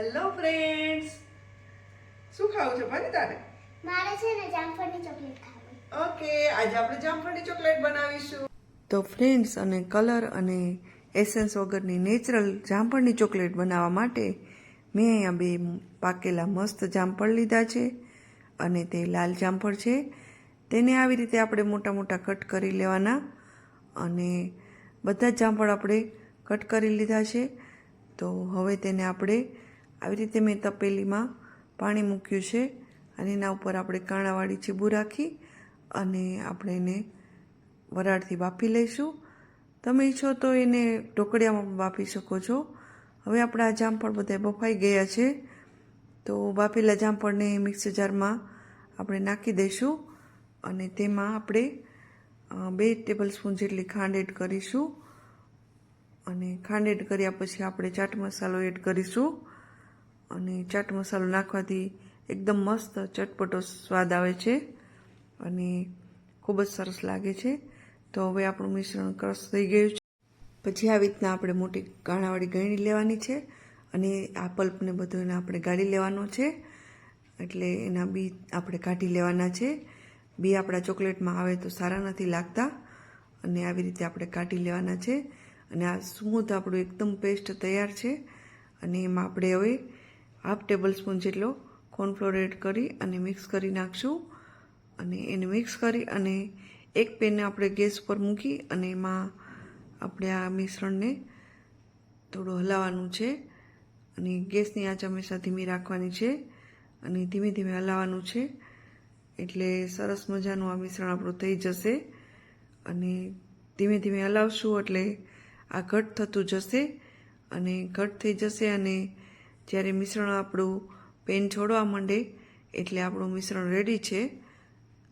Hello friends શું ખાવું છે ભાઈ તારે? મારે છે ને જામફળની ચોકલેટ ખાવી. ઓકે આજે આપણે જામફળની ચોકલેટ બનાવીશું. તો ફ્રેન્ડ્સ અને કલર અને એસેન્સ વગરની નેચરલ જામફળની ચોકલેટ બનાવવા માટે મેં અહીંયા બે પાકેલા મસ્ત જામફળ લીધા છે અને તે લાલ જામફળ છે. તેને આવી રીતે આપણે મોટા મોટા કટ કરી લેવાના અને બધા જ જામફળ આપણે કટ કરી લીધા છે. તો હવે તેને આપણે આવી રીતે મેં તપેલીમાં પાણી મૂક્યું છે અને એના ઉપર આપણે કાણાવાળી ચીબુ રાખી અને આપણે એને વરાળથી બાફી લઈશું. તમે ઈચ્છો તો એને ઢોકળિયામાં બાફી શકો છો. હવે આપણા જામફળ બધા બફાઈ ગયા છે. તો બાફેલા જામફળને મિક્સર જારમાં આપણે નાખી દઈશું અને તેમાં આપણે બે ટેબલ સ્પૂન જેટલી ખાંડ એડ કરીશું. અને ખાંડ એડ કર્યા પછી આપણે ચાટ મસાલો એડ કરીશું. અને ચાટ મસાલો નાખવાથી એકદમ મસ્ત ચટપટો સ્વાદ આવે છે અને ખૂબ જ સરસ લાગે છે. તો હવે આપણું મિશ્રણ ક્રશ થઈ ગયું છે. પછી આવી રીતના આપણે મોટી કાણાવાળી ગળણી લેવાની છે અને આ પલ્પને બધું એને આપણે ગાળી લેવાનો છે. એટલે એના બી આપણે કાઢી લેવાના છે. બી આપણા ચોકલેટમાં આવે તો સારા નથી લાગતા અને આવી રીતે આપણે કાઢી લેવાના છે. અને આ સ્મૂથ આપણું એકદમ પેસ્ટ તૈયાર છે અને એમાં આપણે હવે હાફ ટેબલ સ્પૂન જેટલો કોર્નફ્લોર એડ કરી અને મિક્સ કરી નાખશું. અને એને મિક્સ કરી અને એક પેનને આપણે ગેસ પર મૂકી અને એમાં આપણે આ મિશ્રણને થોડું હલાવવાનું છે. અને ગેસની આંચ હંમેશા ધીમી રાખવાની છે અને ધીમે ધીમે હલાવવાનું છે. એટલે સરસ મજાનું આ મિશ્રણ આપણું થઈ જશે. અને ધીમે ધીમે હલાવશું એટલે આ ઘટ થતું જશે. અને ઘટ થઈ જશે અને જ્યારે મિશ્રણ આપણું પેન છોડવા માંડે એટલે આપણું મિશ્રણ રેડી છે.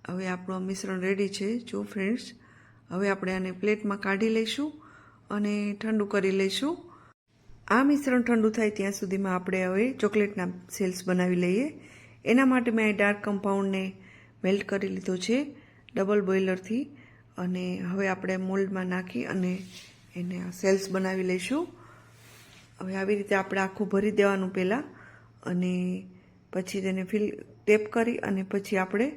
હવે આપણું મિશ્રણ રેડી છે. જો ફ્રેન્ડ્સ હવે આપણે આને પ્લેટમાં કાઢી લઈશું અને ઠંડુ કરી લઈશું. આ મિશ્રણ ઠંડુ થાય ત્યાં સુધીમાં આપણે હવે ચોકલેટના સેલ્સ બનાવી લઈએ. એના માટે મેં ડાર્ક કમ્પાઉન્ડને મેલ્ટ કરી લીધો છે, ડબલ બોઇલરથી. અને હવે આપણે મોલ્ડમાં નાખી અને એને સેલ્સ બનાવી લઈશું. હવે આવી રીતે આપણે આખું ભરી દેવાનું પહેલાં અને પછી તેને ફિલ ટેપ કરી અને પછી આપણે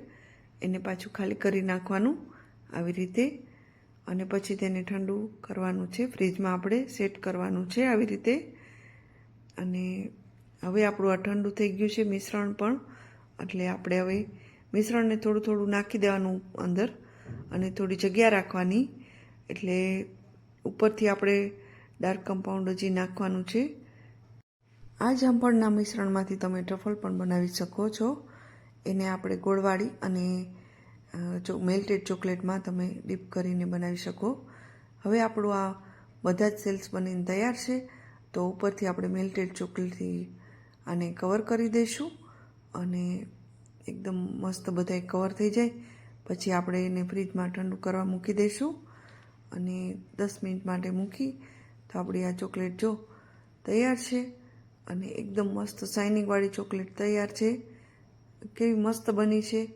એને પાછું ખાલી કરી નાખવાનું આવી રીતે. અને પછી તેને ઠંડુ કરવાનું છે. ફ્રીજમાં આપણે સેટ કરવાનું છે આવી રીતે. અને હવે આપણું આ ઠંડુ થઈ ગયું છે મિશ્રણ પણ. એટલે આપણે હવે મિશ્રણને થોડું થોડું નાખી દેવાનું અંદર અને થોડી જગ્યા રાખવાની. એટલે ઉપરથી આપણે ડાર્ક કમ્પાઉન્ડ હજી નાખવાનું છે. આ જામફળના મિશ્રણમાંથી તમે ટ્રફલ પણ બનાવી શકો છો. એને આપણે ગોળવાળી અને જો મેલ્ટેડ ચોકલેટમાં તમે ડીપ કરીને બનાવી શકો. હવે આપણું આ બધા જ સેલ્સ બનીને તૈયાર છે. તો ઉપરથી આપણે મેલ્ટેડ ચોકલેટથી આને કવર કરી દઈશું અને એકદમ મસ્ત બધાય કવર થઈ જાય. પછી આપણે એને ફ્રીજમાં ઠંડુ કરવા મૂકી દઈશું અને દસ મિનિટ માટે મૂકી તો આપણી આ ચોકલેટ જો તૈયાર છે અને એકદમ મસ્ત શાઇનિંગવાળી ચોકલેટ તૈયાર છે. કેવી મસ્ત બની છે.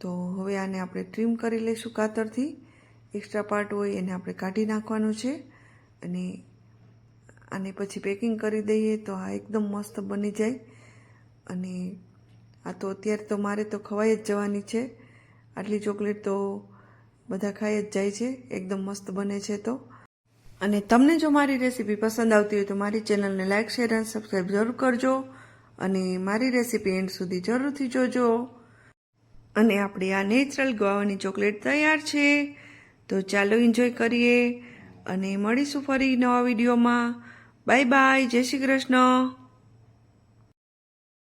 તો હવે આને આપણે ટ્રીમ કરી લઈશું કાતરથી. એક્સ્ટ્રા પાર્ટ હોય એને આપણે કાઢી નાખવાનું છે અને આને પછી પેકિંગ કરી દઈએ તો આ એકદમ મસ્ત બની જાય. અને આ તો અત્યારે તો મારે તો ખવાઈ જ જવાની છે. આટલી ચોકલેટ તો બધા ખાઈ જ જાય છે. એકદમ મસ્ત બને છે તો. અને તમને જો મારી રેસીપી પસંદ આવતી હોય તો મારી ચેનલને લાઇક શેર અને સબસ્ક્રાઈબ જરૂર કરજો અને મારી રેસીપી એન્ડ સુધી જરૂરથી જોજો. અને આપણી આ નેચરલ ગોવાની ચોકલેટ તૈયાર છે. તો ચાલો એન્જોય કરીએ અને મળીશું ફરી નવા વિડીયોમાં. બાય બાય જય શ્રી કૃષ્ણ.